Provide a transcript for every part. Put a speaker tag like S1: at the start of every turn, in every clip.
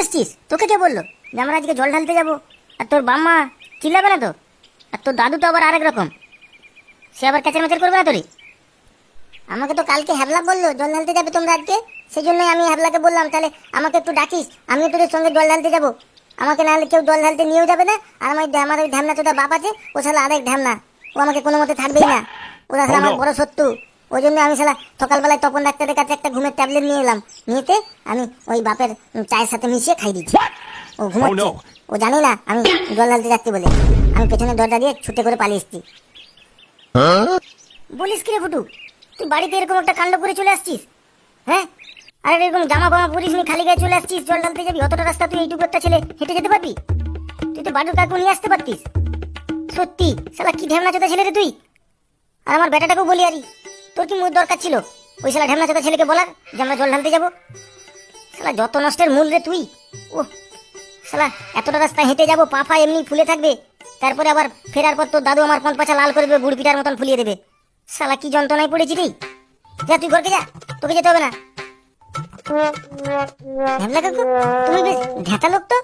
S1: এসছিস? তোকে কে বলল? যে আমরা আজকে জল ঢালতে যাব। আর তোর বাম্মা চিল্লাবে না তো? আর তোর দাদু তো আবার আরেক রকম। সে আবার ক্যাচার ম্যাচার করবে না তোরই? আমাকে তো কালকে হ্যাবলা বলল জল ঢালতে যাবে তোমরা আজকে। সেই জন্যই আমি হ্যাবলাকে বললাম তাহলে আমাকে একটু ডাকিস আমিও তোদের সঙ্গে জল ঢালতে যাব। আমাকে নাহলে কেউ জল ঢালতে নিয়েও যাবে না। আর আমার আমার ওই ঢ্যামনা তোদের বাপ আছে ও শালা আরেক ঢ্যামনা। ও আমাকে কোনো মতে থাকবেই না। ও শালা আমার বড় শত্রু। ওই জন্য আমি শালা সকালবেলায় তপন ডাক্তারের কাছে একটা ঘুমের ট্যাবলেট নিয়ে এলাম। নিয়েতে আমি ওই বাপের চায়ের সাথে মিশিয়ে খাই দিচ্ছি ও ঘুমাচ্ছে। ও জানি না আমি জল ঢালতে যাচ্ছি বলে। আমি পেছনে দরজা দিয়ে ছুটে করে পালিয়ে এসেছি। বলিস কি রে ফুটু? তুই বাড়িতে এরকম একটা কাণ্ড করে চলে আসছিস? হ্যাঁ? আর এরকম জামা ফামা পরিস নি খালি গায়ে চলে আসছিস জল ঢালতে যাবি অতটা রাস্তা তুই এইটুকু একটা ছেলে হেঁটে যেতে পারবি? তুই তো বাড়ির কাকু নিয়ে আসতে পারতিস। সত্যি শালা কি ঢেমনা চোদা ছেলে রে তুই? আর আমার বেটাটাকেও বলি আরি তোর কি মুখ দরকার ছিল? ওই শালা ঢেমনা চোদা ছেলেকে বলার যে আমরা জল ঢালতে যাব? শালা, যত নষ্টের মূল রে তুই। ও শালা, এতটা রাস্তা হেঁটে যাব, পা ফা এমনি ফুলে থাকবে, তারপরে আবার ফেরার পর তোর দাদু আমার পথ পাছা লাল করে দেবে বুড়ি পিঠার মতন ফুলিয়ে দেবে। শালা, কি যন্ত্রণায় পড়েছি রে। যা, তুই ঘরকে যা, তোকে যেতে হবে না। ভ্যাবলা কাকু, তুমি বেশ ঢেঁটা লোক তো।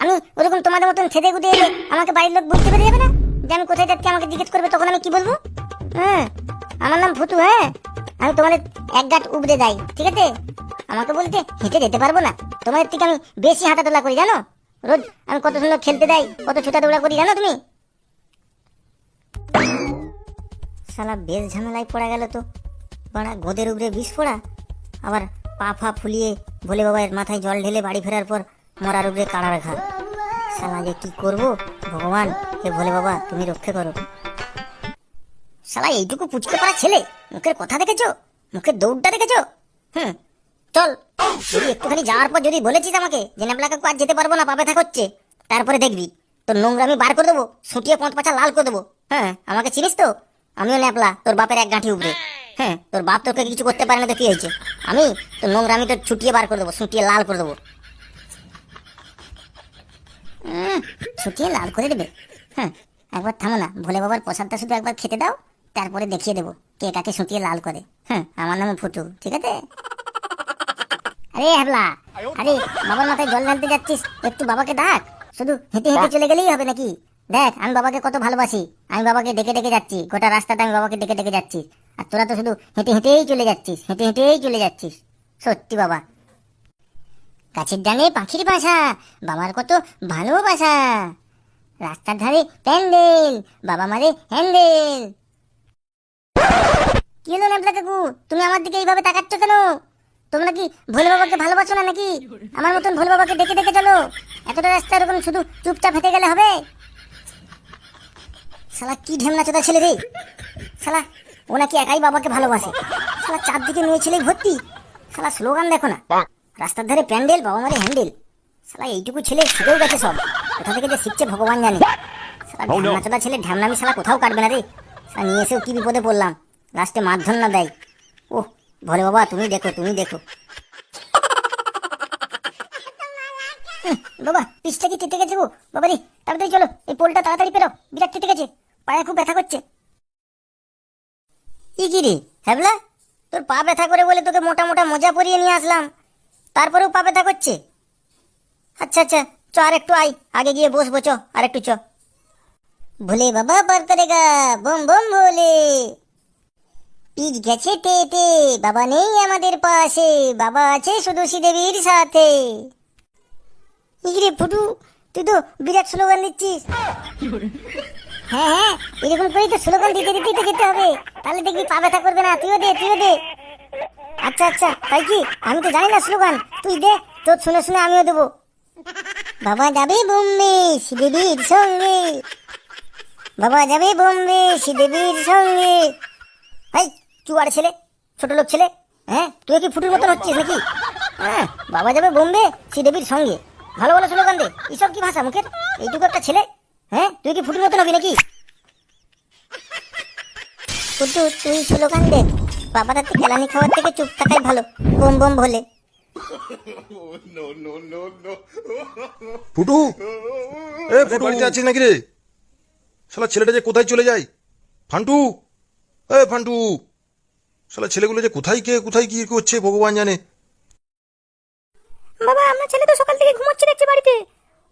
S1: আমি ওরকম তোমাদের মতন ছেদে গুদে এলে আমাকে বাড়ির লোক বুঝতে পেরে যাবে না? যে আমি কোথায় যাচ্ছি, আমাকে জিজ্ঞেস করবে, তখন আমি কি বলব? হ্যাঁ আমার নাম ভুতু হ্যাঁ? আমি তোমাদের এক গাঁট উবড়ে যাই, ঠিক আছে? আমাকে বলতে হেঁটে যেতে পারব না। তোমাদের থেকে আমি বেশি হাঁটাদোলা করি, জানো? রোজ আমি কত সুন্দর খেলতে যাই, কত ছোটা দৌড়া করি, জানো তুমি? শালা বেশ ঝামেলায় পড়া গেল তো। বাড়া গোদের উপরে বিষ পড়া। আবার পা ফা ফুলিয়ে ভোলে বাবার মাথায় জল ঢেলে বাড়ি ফেরার পর মরার উপরে কাড়া রাখা। শালা যে কি করব? ভগবান, হে ভোলে বাবা, তুমি রক্ষা করো। শালা, এইটুকু পুচকে পাড়া ছেলে। মুখের কথা দেখেছ? মুখের দৌড়টা দেখেছ? হুম। চল। যদি একটুখানি যাওয়ার পর যদি বলেছিস আমাকে যে নেবলা কাকু আজ যেতে পারব না, পা ব্যথা করছে, তারপরে দেখবি। তোর নোংরা আমি বার করে দেবো ছুটিয়ে পথ পাছা লাল করে দেবো। হ্যাঁ আমাকে চিনিস তো? আমিও ন্যাপলা তোর বাপের এক গাঁঠি উপরে। হ্যাঁ তোর বাপ তোকে কিছু করতে পারে না তো কি হয়েছে? আমি তোর নোংরা আমি তোর ছুটিয়ে বার করে দেবো ছুটিয়ে লাল করে দেবো। ছুটিয়ে লাল করে দেবে? হ্যাঁ একবার থামো না, ভোলে বাবার প্রসাদটা শুধু একবার খেতে দাও। তারপরে দেখিয়ে দেবো কে কাকে শুটিয়ে লাল করে। হ্যাঁ আমার নামে ফুটু ঠিক আছে? আরে হ্যাবলা আরে বাবার মাথায় জল ঢালতে যাচ্ছিস একটু বাবাকে ডাক। শুধু হেঁটে হেঁটে চলে গেলেই হবে নাকি? দেখ আমি বাবাকে কত ভালোবাসি। আমি বাবাকে ডেকে ডেকে যাচ্ছি গোটা রাস্তাটা আমি বাবাকে ডেকে ডেকে যাচ্ছি। আর তোরা তো শুধু হেঁটে হেঁটেই চলে যাচ্ছিস হেঁটে হেঁটেই চলে যাচ্ছিস। সত্যি বাবা। গাছের ডালে পাখির বাসা বাবার কত ভালোবাসা। রাস্তার ধারে প্যান্ডেল বাবা মারে হ্যান্ডেল। কি হলো ন্যাপলা কাকু? তুমি আমার দিকে এইভাবে তাকাচ্ছ কেন? তোমরা কি ভোলে বাবাকে ভালোবাসো না নাকি? আমার মতন ভোলে বাবাকে ডেকে ডেকে চলো। এতটা রাস্তা এরকম শুধু চুপচাপ হেঁটে গেলে হবে? শালা কি ঢেমনা চোদা ছেলে রে। শালা ও নাকি একাই বাবাকে ভালোবাসে। শালা চারদিকে মেয়ে ছেলে ভর্তি। শালা স্লোগান দেখো না। রাস্তার ধারে প্যান্ডেল বাবা মারে হ্যান্ডেল। শালা এইটুকু ছেলে শিখেও গেছে সব। কোথা থেকে যে শিখছে ভগবান জানে। শালা
S2: Oh.
S1: ঢেমনা চোদা ছেলে ঢ্যামনামি শালা কোথাও কাটবে না রে। শালা নিয়ে এসেও কি বিপদে পড়লাম? লাস্টে মারধর না দেয়। ও ভোলে বাবা, তুমি দেখো তুমি দেখো। বাবা, পিসটা কি কেটে গেছে গো? বাবা রে, তাড়াতাড়ি চলো, এই পোলটা তাড়াতাড়ি পেরো, বিরাট কেটে গেছে। পায়ে খুব ব্যথা করছে। কি কি রে হ্যাবলা তোর পা ব্যথা করে বলে তোকে মোটা মোটা মোজা পরিয়ে নিয়ে আসলাম। তারপরেও পা ব্যথা করছে? আচ্ছা আচ্ছা চ, আর একটু আই আগে গিয়ে বসবো, চ, আর একটু চ। ভোলে বাবা পার করেগা, বোম বোম ভোলে। পিচ গেছে টেটে বাবা নেই আমাদের পাশে, বাবা আছে শুধু শ্রীদেবীর সাথে। ইগরে ফুটু, তুই তো বিরাট স্লোগান দিচ্ছিস। হ্যাঁ হ্যাঁ এরকম করেই তো স্লোগান দিতে দিতেই তো যেতে হবে। তাহলে দেখবি পা ব্যথা করবে না, তুইও দে তুইও দে। আচ্ছা আচ্ছা তাই কি? আমি তো জানি না স্লোগান, তুই দে, তোর শুনে শুনে আমিও দেবো। বাবা যাবে বোম্বে, শ্রীদেবীর সঙ্গে। বাবা যাবে বোম্বে শ্রীদেবীর সঙ্গে। এই চুয়ার ছেলে ছোট লোক ছেলে হ্যাঁ? তুই কি ফুটুর মতন হচ্ছিস নাকি? হ্যাঁ বাবা যাবে বোম্বে শ্রীদেবীর সঙ্গে। ভালো ভালো স্লোগান দে। এসব কি ভাষা মুখের? এইটুকু একটা ছেলে হ্যাঁ? তুই কি ফুটুর মতন হবি নাকি? ফুটু তুই স্লোগান দে। বাবার হাতে কেলানি খাওয়ার থেকে চুপ থাকাই ভালো। বোম বোম ভোলে
S3: ফুটু! এ ফুটু! বাড়িতে আছিস নাকি রে? শালা ছেলেটা যে কোথায় চলে যায়? ফান্টু! এ ফান্টু! শালা ছেলেগুলো যে কোথায় কে কোথায় কি করছে ভগবান জানে।
S2: বাবা আমার ছেলে তো সকাল থেকে ঘুমোচ্ছে দেখছি বাড়িতে।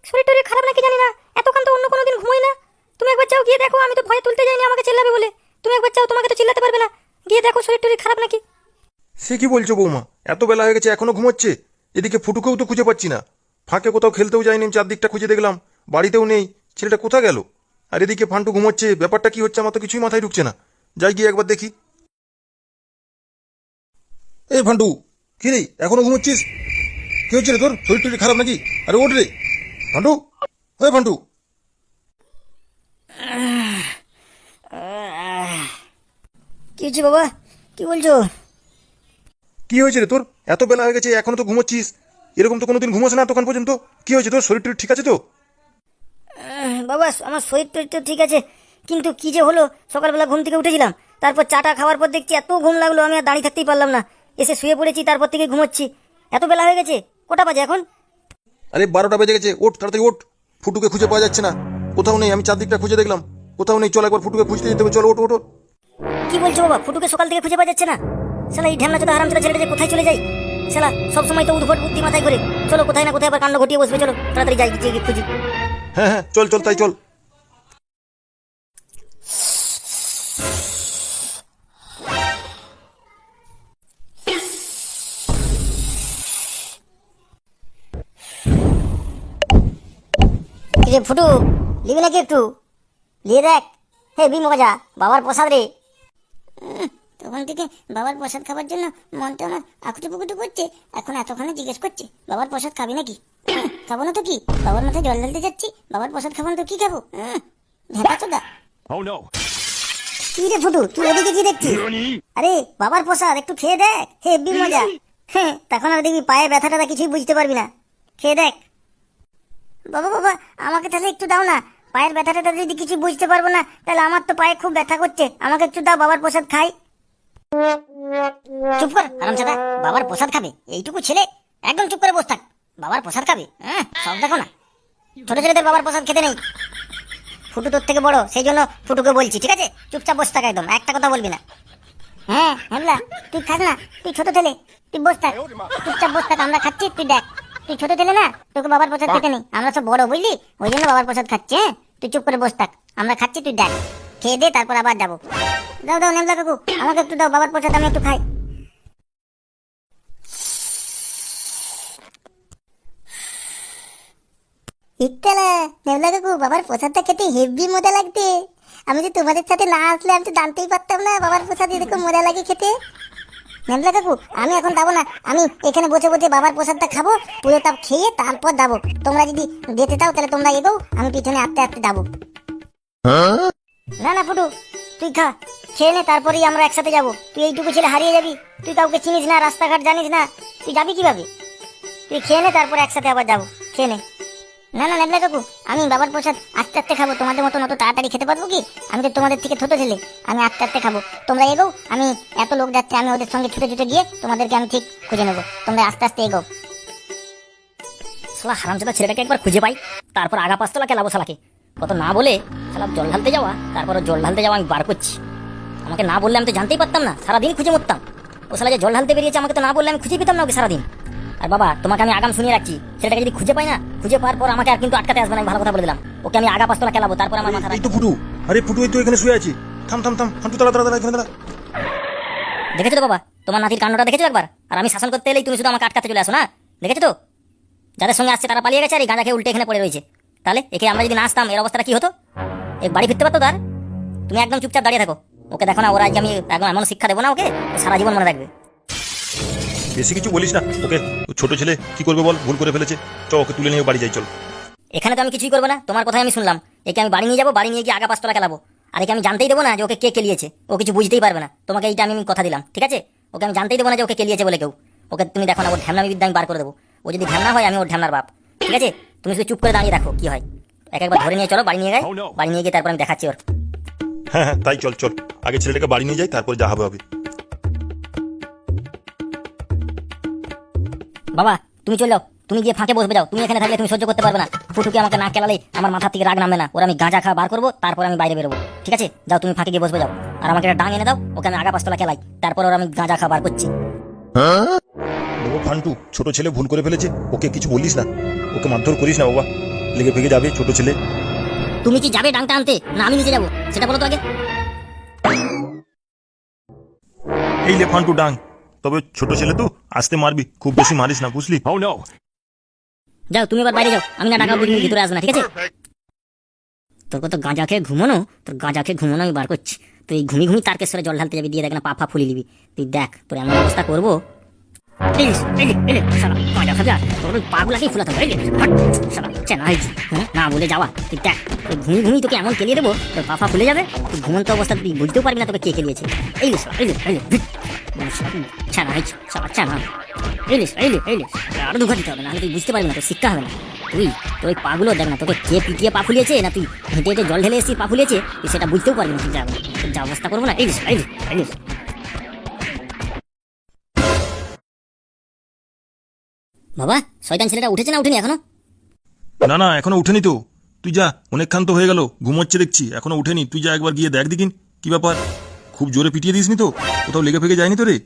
S2: শরীর টরীর খারাপ নাকি জানি না। এতক্ষণ তো অন্য কোনো দিন ঘুমোই না। তুমি একবার যাও গিয়ে দেখো আমি তো ভয়ে তুলতে যাইনি আমাকে চিল্লাবে বলে। তুমি একবার যাও তোমাকে তো চিল্লাতে পারবে না। গিয়ে দেখো শরীর টরীর খারাপ নাকি।
S3: সে কি বলছো বৌমা? এত বেলা হয়ে গেছে এখনও ঘুমোচ্ছে? এদিকে ফুটুকেও তো খুঁজে পাচ্ছি না। ফাঁকে কোথাও খেলতেও যায়নি চারদিকটা খুঁজে দেখলাম। বাড়িতেও নেই। ছেলেটা কোথা গেল? আর এদিকে ফান্টু ঘুমোচ্ছে ব্যাপারটা কি হচ্ছে আমার তো কিছুই মাথায় ঢুকছে না। যাই গিয়ে একবার দেখি। এই ফান্টু কি রে এখনও ঘুমোচ্ছিস? কি হচ্ছে রে তোর? শরীর টরীর খারাপ নাকি? আরে ওঠ রে। ফান্টু ওই ফান্টু।
S1: কি হচ্ছে বাবা? কি বলছো?
S3: কি হয়েছে রে তোর? এত বেলা হয়ে গেছে এখনও তো ঘুমোচ্ছিস। এরকম তো কোনোদিন ঘুমোস না তখন পর্যন্ত। কি হয়েছে তোর? শরীর টরীর ঠিক আছে তো?
S1: বাবা আমার শরীর টরীর তো ঠিক আছে। কিন্তু কি যে হলো? সকালবেলা ঘুম থেকে উঠেছিলাম। তারপর চাটা খাওয়ার পর দেখছি এত ঘুম লাগল আমি আর দাঁড়িয়ে থাকতেই পারলাম না। এসে শুয়ে পড়েছি তারপর থেকে ঘুমোচ্ছি। এত বেলা হয়ে গেছে কটা বাজে এখন?
S3: আরে বারোটা বেজে গেছে। ওঠ তাড়াতাড়ি ওঠ। ফুটুকে খুঁজে পাওয়া যাচ্ছে না। কোথাও নেই আমি চারদিকটা খুঁজে দেখলাম। কোথাও নেই চল একবার ফুটুকে খুঁজতে যেতে হবে। চলো ওঠ ওঠ।
S1: কি বলছো বাবা ফুটুকে সকাল থেকে খুঁজে পাওয়া যাচ্ছে না? শালা এই ঢ্যামনা চোদা হারাম চোদা ছেলেটা যে কোথায় চলে যায়? শালা সবসময় তো উদ্ভট বুদ্ধি মাথায় করে চলো কোথায় না কোথায় আবার কাণ্ড ঘটিয়ে বসবে চলো তাড়াতাড়ি যাই গিয়ে খুঁজি।
S3: হ্যাঁ হ্যাঁ চল চল তাই চল।
S1: ফুটু নিবি নাকি একটু? নিয়ে দেখ। হে বি মজা বাবার প্রসাদ রে। তখন থেকে বাবার প্রসাদ খাবার জন্য মনটা আমার আকুটু পুকুটু করছে। এখন এতক্ষণে জিজ্ঞেস করছে বাবার প্রসাদ খাবি নাকি? খাব না তো কি? বাবার মাথায় জল ঢালতে যাচ্ছি বাবার প্রসাদ খাব না তো কি খাব? চোদা।
S4: Oh
S1: কি রে ফুটু তুই ওদিকে কি দেখছিস? আরে বাবার প্রসাদ একটু খেয়ে দেখ হে বি মজা। হ্যাঁ তখন আর দেখবি পায়ে ব্যথা ট্যাথা কিছুই বুঝতে পারবি না। খেয়ে দেখ। বাবা বাবা আমাকে তাহলে একটু দাও না। পায়ের ব্যথা ট্যাথা যদি কিছু বুঝতে পারব না তাহলে আমার তো পায়ে খুব ব্যথা করছে। আমাকে একটু দাও বাবার প্রসাদ খাই। চুপ কর বাবার প্রসাদ খাবে। এইটুকু ছেলে একদম চুপ করে বস থাক। বাবার প্রসাদ খাবে? হ্যাঁ সব দেখো না। ছোট ছেলেদের বাবার প্রসাদ খেতে নেই। ফুটু তোর থেকে বড়, সেই জন্য ফুটুকে বলছি, ঠিক আছে? চুপচাপ বসে থাক একদম, একটা কথা বলবি না। হ্যাঁ হ্যামলা তুই খাস না? তুই ছোট ছেলে, তুই বস থাক। চুপচাপ বস থাক, আমরা খাচ্ছি, তুই দেখ। তুই ছোট ছেলে না, তোকে বাবার প্রসাদ খেতে নেই। আমরা সব বড়, বুঝলি? ওই জন্য বাবার প্রসাদ খাচ্ছি হ্যাঁ? তুই চুপ করে বস থাক, আমরা খাচ্ছি, তুই দেখ। খেয়ে দে, তারপর আবার যাব। দাও দাও, নেমলা কাকু, আমাকে একটু দাও, বাবার প্রসাদ আমি একটু খাই। ইত্তালা নেমলা কাকু বাবার প্রসাদটা খেতে হেভি মজা লাগতে আমি যে তোমাদের সাথে না আসলে আমি তো জানতেই পারতাম না বাবার প্রসাদ এরকম মজা লাগে খেতে। নেমলা কাকু আমি এখন যাব না, আমি এখানে বসে বসে বাবার প্রসাদটা খাব পুরোটা খেয়ে তারপর যাব। তোমরা যদি যেতে চাও তাহলে তোমরা এগো আমি পিছনে আস্তে আস্তে যাব। না না, ফুটু, তুই খা, খেয়ে নে, তারপরেই আমরা একসাথে যাব। তুই এইটুকু ছেলে হারিয়ে যাবি, তুই কাউকে চিনিস না, রাস্তাঘাট জানিস না, তুই যাবি কীভাবে? তুই খেয়ে নে, তারপরে একসাথে আবার যাব, খেয়ে নে। না না নেবলা কাকু, আমি বাবার প্রসাদ আস্তে আস্তে খাব। তোমাদের মতন অত তাড়াতাড়ি খেতে পারব কি? আমি তো তোমাদের থেকে ছোট ছেলে, আমি আস্তে আস্তে খাব। তোমরা এগো আমি এত লোক যাচ্ছে, আমি ওদের সঙ্গে ছুটে ছুটে গিয়ে তোমাদেরকে আমি ঠিক খুঁজে নেব। তোমরা আস্তে আস্তে এগো শালা হারামজাদা ছেলেটাকে একবার খুঁজে পাই, তারপর আগা পাঁচতলা কেলাবো শালাকে। কত না বলে, শালা, জল ঢালতে যাওয়া, তারপর জল ঢালতে যাওয়া আমি বার করছি। আমাকে না বললে আমি তো জানতেই পারতাম না, সারাদিন খুঁজে মরতাম। ও শালা যে জল ঢালতে বেরিয়েছে, আমাকে তো না বললে আমি খুঁজে পেতাম না ওকে সারাদিন। আর বাবা তোমাকে আমি আগাম শুনিয়ে রাখছি। ছেলেটাকে যদি খুঁজে পাই না খুঁজে পাওয়ার পর আমাকে আর কিন্তু আটকাতে আসবে না আমি ভালো কথা বলে দিলাম। ওকে আমি আগা পাঁচতলা খেলাবো তারপর আমার মাথা
S3: এই তো ফুটু। আরে ফুটু এই তো এখানে শুয়ে আছি। থাম থাম থাম ফান্টু তাড়া তাড়া এখানে দাঁড়া।
S1: দেখেছ তো বাবা? তোমার নাতির কাণ্ডটা দেখেছ একবার? আর আমি শাসন করতে এলেই তুমি শুধু আমাকে আটকাতে চলে আসো না? দেখেছ তো? যাদের সঙ্গে আসছে তারা পালিয়ে গেছে আর এই গাঁজা খেয়ে উল্টে এখানে পড়ে রয়েছে। তাহলে একে আমরা যদি না আসতাম এর অবস্থাটা কি হতো? এক বাড়ি ফিরতে পারতো তার? তুমি একদম চুপচাপ দাঁড়িয়ে থাকো। ওকে দেখো না ওরা আজকে আমি একদম এমন শিক্ষা দেবো না ওকে সারা জীবন মনে রাখবে
S3: বেশি কিছু বলিস না ওকে? ও ছোট ছেলে কি করবে বল? ভুল করে ফেলেছে। চ ওকে তুলে নিয়ে বাড়ি যাই চল।
S1: এখানে তো আমি কিছুই করব না তোমার কথাই আমি শুনলাম। একে আমি বাড়ি নিয়ে যাব বাড়ি নিয়ে গিয়ে আগা পাঁচতলা খেলাবো। আর একে আমি জানতেই দেবো না যে ওকে কে কেলিয়েছে ও কিছু বুঝতেই পারবে না। তোমাকে এইটা আমি কথা দিলাম ঠিক আছে? ওকে আমি জানতেই দেবো না যে ওকে কেলিয়েছে বলে কেউ। ওকে তুমি দেখো না ওর ঢ্যামনামি বিদ্যা আমি বার করে দেবো। ও যদি ঢ্যামনা হয় আমি ওর ঢ্যামনার বাপ ঠিক আছে? তুমি শুধু চুপ করে দাঁড়িয়ে রাখো কি হয়। এক একবার ধরে নিয়ে চলো বাড়ি নিয়ে গাই
S4: Oh
S1: বাড়ি নিয়ে গিয়ে তারপর আমি দেখাচ্ছি ওর।
S3: হ্যাঁ হ্যাঁ তাই চল চল। আগে ছেলেটাকে বাড়ি নিয়ে যাই তারপর যা হবে হবে।
S1: বাবা তুমি চলে যাও। তুমি গিয়ে ফাঁকে বসবে যাও। তুমি এখানে থাকলে তুমি সহ্য করতে পারবে না। ফুটুকে আমাকে না কেলালে আমার মাথা থেকে রাগ নামবে না। ওরা আমি গাঁজা খাওয়া বার করব তারপর আমি বাইরে বেরোবো। ঠিক আছে? যাও তুমি ফাঁকে গিয়ে বসবে যাও। আর আমাকে একটা ডাং এনে দাও ওকে আমি আগা পাঁচতলা খেলাই তারপর ওরা আমি গাঁজা খাওয়া বার করছি।
S3: ফান্টু ছোট ছেলে ভুল করে ফেলেছে। ওকে কিছু বলিস না। ওকে মারধর করিস না বাবা। লেগে ফেগে যাবে ছোট ছেলে।
S2: তুমি কি যাবে ডাংটা আনতে? না আমি নিজে যাব। সেটা বলো তো আগে।
S3: এই লে ফান্টু ডাং। তবে ছোট ছেলে তো? আসতে মারবি খুব বেশি মারিস না বুঝলি?
S4: হাউ নাও
S2: যাও তুমি এবার বাইরে যাও। আমি না টাকা তুমি ভিতরে আসবে না ঠিক আছে? তোর কত গাঁজা খেয়ে ঘুমানো? তোর গাঁজা খেয়ে ঘুমানো আমি বার করছি। তুই ঘুমি ঘুমি ঘুমি তারকেশ্বরে জল ঢালতে যাবি দিয়ে দেখ না পাফা ফুলি নিবি তুই দেখ তোর এমন অবস্থা করব? এই এই এই নে, শালা, গাঁজা তোর পাগুলাকেই ফুলাতে? হবে এই শালা, চেনা হয়েছি, হ্যাঁ, না বলে যাওয়া তুই দেখ ঘুমি ঘুমি তোকে এমন কেলিয়ে দেবো তোর পা ফা ফুলে যাবে তুই ঘুমন্ত অবস্থা তুই বুঝতেও পারবি না তোকে কে কেলিয়েছে এই শালা, এই এই। ছানা হয়েছে শালা ছানা এলিস এলি এলিস আরও দুঘা দিতে হবে তুই বুঝতে পারবি না তোর শিক্ষা হবে না। তুই তোর পাগুলো দেখ না তোকে কে পিটিয়ে পা ফুলিয়েছে না তুই হেঁটে হেঁটে জল ঢেলে এসেছিস পা ফুলিয়েছে তুই সেটা বুঝতেও পারবি না তুই যা অবস্থা করব না এলিস এলিস এলিস বাবা শয়তান ছেলেটা উঠেছে না উঠেনি এখনও?
S3: না না এখনও উঠেনি তো। তুই যা অনেকক্ষণ তো হয়ে গেল ঘুমোচ্ছে দেখছি এখনও উঠেনি। তুই যা একবার গিয়ে দেখ দেখিন কি ব্যাপার? খুব জোরে পিটিয়ে দিসনি তো? কোথাও লেগে ফেগে যায়নি তো রে?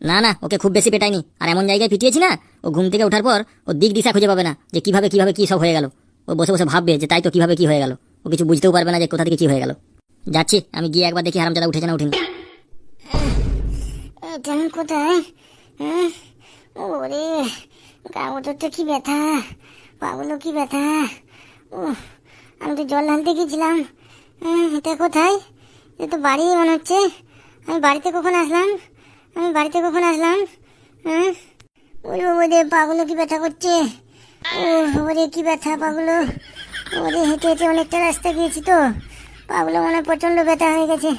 S2: না না ওকে খুব বেশি পেটাইনি। আর এমন জায়গায় পিটিয়েছি না ও ঘুম থেকে ওঠার পর ও দিক দিশা খুঁজে পাবে না যে কীভাবে কীভাবে কি সব হয়ে গেল। ও বসে বসে ভাববে যে তাই তো কীভাবে কি হয়ে গেল। ও কিছু বুঝতেও পারবে না যে কোথা থেকে কি হয়ে গেল। যাচ্ছি আমি গিয়ে একবার দেখি হারামজাদা উঠেছে না উঠেনি।
S1: কোথায়? হ্যাঁ? ওরে গাগুলোতে কি ব্যথা? পাগুলো কি ব্যথা? ও আমি তো জল ঢালতে গেছিলাম। হ্যাঁ, এটা কোথায়? এটা তো বাড়ি মনে হচ্ছে। আমি বাড়িতে কখন আসলাম? আমি বাড়িতে কখন আসলাম? হ্যাঁ ওরে ওরে পাগুলো কি ব্যথা করছে? ওরে কি ব্যথা পাগুলো ওরে হেঁটে হেঁটে অনেকটা রাস্তা গিয়েছি তো। পাগুলো মনে প্রচণ্ড ব্যথা হয়ে গেছে।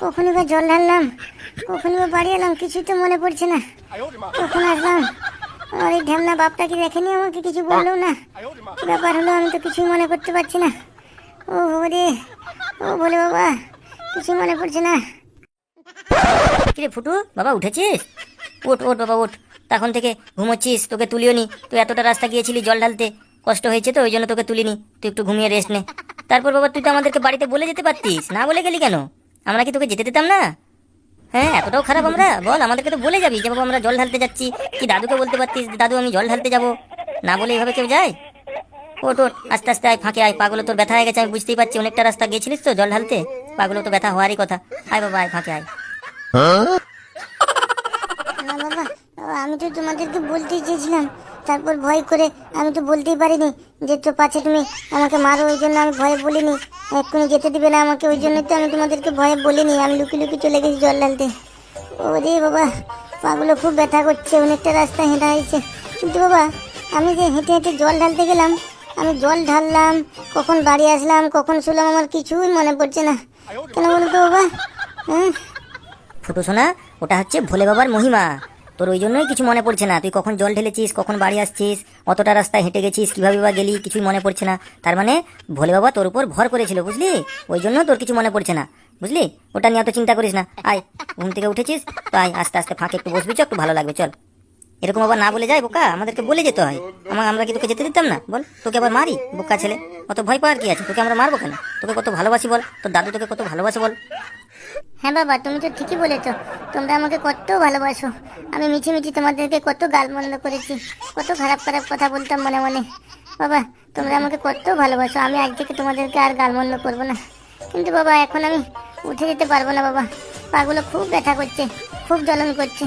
S1: কখনই বা জল ঢাললাম কখনই বা বাড়ি এলাম কিছুই তো মনে পড়ছে না। কখন আসলাম? আমার এই ঢ্যামনা বাপটা কি দেখেনি আমাকে? কিছু বলল না। ব্যাপার হলো? আমি তো কিছুই মনে করতে পারছি না। ও রে। ও বলে বাবা কিছু মনে পড়ছে না।
S2: কিরে ফুটু, বাবা উঠেছিস? ওঠ ওঠ বাবা ওঠ তখন থেকে ঘুমোচ্ছিস, তোকে তুলিও নি। তুই এতটা রাস্তা গিয়েছিলি জল ঢালতে। কষ্ট হয়েছে তো, ওই জন্য তোকে তুলিনি। তুই একটু ঘুমিয়ে রেস্ট নে। তারপর বাবা, তুই তো আমাদেরকে বাড়িতে বলে যেতে পারতিস। না বলে গেলি কেন? আমরা কি তোকে যেতে দিতাম না? হ্যাঁ এতটাও খারাপ আমরা? বল, আমাদেরকে তো বলে যাবি যে, বাবা, আমরা জল ঢালতে যাচ্ছি। কি দাদুকে বলতে পারতিস? দাদু, আমি জল ঢালতে যাব। না বলে এইভাবে কেউ যায়? ওট ওট আস্তে আস্তে আয়, ফাঁকে আয়। পাগলো তোর ব্যথা হয়ে গেছে, আমি বুঝতেই পারছি। অনেকটা রাস্তা গেছিলিস তো জল ঢালতে? পাগলো তো ব্যথা হওয়ারই কথা। আয় বাবা, আয়, ফাঁকে আয়।
S1: আমি তো তোমাদেরকে বলতে চেয়েছিলাম। তারপর ভয় করে আমি তো বলতেই পারিনি যে তো পাছে তুমি আমাকে মারো, ওই জন্য আমি ভয়ে বলিনি। এক্ষুনি যেতে দিবে না আমাকে, ওই জন্য তো আমি তোমাদেরকে ভয়ে বলিনি। আমি লুকি লুকি চলে গেছি জল ঢালতে। ওরে বাবা, পাগুলো, খুব ব্যথা করছে, অনেকটা রাস্তা হেঁটা হয়েছে কিন্তু বাবা, আমি যে হেঁটে হেঁটে জল ঢালতে গেলাম, আমি জল ঢাললাম, কখন বাড়ি আসলাম, কখন শুলাম, আমার কিছুই মনে পড়ছে না। কেন বলুন তো বাবা? হ্যাঁ?
S2: ফুটু শোনা ওটা হচ্ছে ভোলে বাবার মহিমা। তোর ওই জন্যই কিছু মনে পড়ছে না। তুই কখন জল ঢেলেছিস, কখন বাড়ি আসছিস অতটা রাস্তায় হেঁটে গেছিস, কীভাবে বা গেলি, কিছুই মনে পড়ছে না। তার মানে ভোলে বাবা তোর উপর ভর করেছিল, বুঝলি? ওই জন্য তোর কিছু মনে পড়ছে না, বুঝলি? ওটা নিয়ে অত চিন্তা করিস না। আয়, ঘুম থেকে উঠেছিস? তো আয়, আস্তে আস্তে ফাঁকে একটু বসবি একটু ভালো লাগবে, চল। এরকম আবার না বলে যায় বোকা? আমাদেরকে বলে যেতে হয়। আমার আমরা কি তোকে যেতে দিতাম না? বল, তোকে আবার মারি, বোকা ছেলে। অত ভয় পাওয়ার কি আছে? তোকে আমরা মারবো কেন? তোকে কত ভালোবাসি বল, তোর দাদু তোকে কত ভালোবাসে বল।
S1: হ্যাঁ বাবা, তুমি তো ঠিকই বলেছ। তোমরা আমাকে কত ভালোবাসো। আমি মিছি মিছি তোমাদেরকে কত গালমন্দ করেছি, কত খারাপ খারাপ কথা বলতাম মনে মনে। বাবা, তোমরা আমাকে কত ভালোবাসো, আমি আজ থেকে তোমাদেরকে আর গালমন্দ করব না। কিন্তু বাবা, এখন আমি উঠে যেতে পারব না বাবা। পাগুলো খুব ব্যথা করছে, খুব জ্বলন করছে।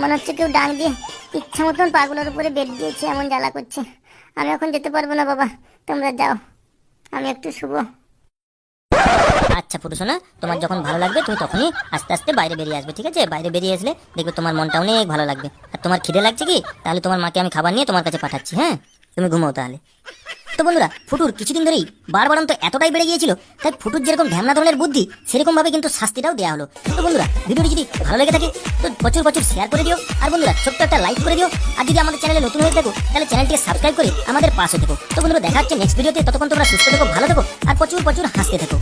S1: মনে হচ্ছে কেউ ডাং দিয়ে ইচ্ছা মতন পাগুলোর উপরে বেড দিয়েছে, এমন জ্বালা করছে। আমি এখন যেতে পারব না বাবা, তোমরা যাও। আমি একটু শুভ
S2: আচ্ছা পুরুষোনা তোমার যখন ভালো লাগবে, তুমি তখনই আস্তে আস্তে বাইরে বেরিয়ে আসবে, ঠিক আছে? বাইরে বেরিয়ে আসলে দেখবে তোমার মনটা অনেক ভালো লাগবে। আর তোমার খিদে লাগছে কি? তাহলে তোমার মাকে আমি খাবার নিয়ে তোমার কাছে পাঠাচ্ছি হ্যাঁ? তুমি ঘুমাও তাহলে। তো বন্ধুরা, ফুটুর কিছুদিন ধরেই বারবারন্ত এতটাই বেড়ে গিয়েছিল, তাই ফুটুর যেরকম ঢ্যামনা ধরনের বুদ্ধি সেরকম ভাবে কিন্তু শাস্তিটাও দেওয়া হলো। তো বন্ধুরা, ভিডিওটি যদি ভালো লেগে থাকে, তো প্রচুর প্রচুর শেয়ার করে দিও। আর বন্ধুরা, ছোট্ট একটা লাইক করে দিও। আর যদি আমাদের চ্যানেলে নতুন হয়ে থাকো, তাহলে চ্যানেলটিকে সাবস্ক্রাইব করে আমাদের পাশে থেকো। তো বন্ধুরা, দেখা হচ্ছে নেক্সট ভিডিওতে ততক্ষণ তোমরা সুস্থ থেকো, ভালো থেকো, আর প্রচুর প্রচুর হাসতে থেকো।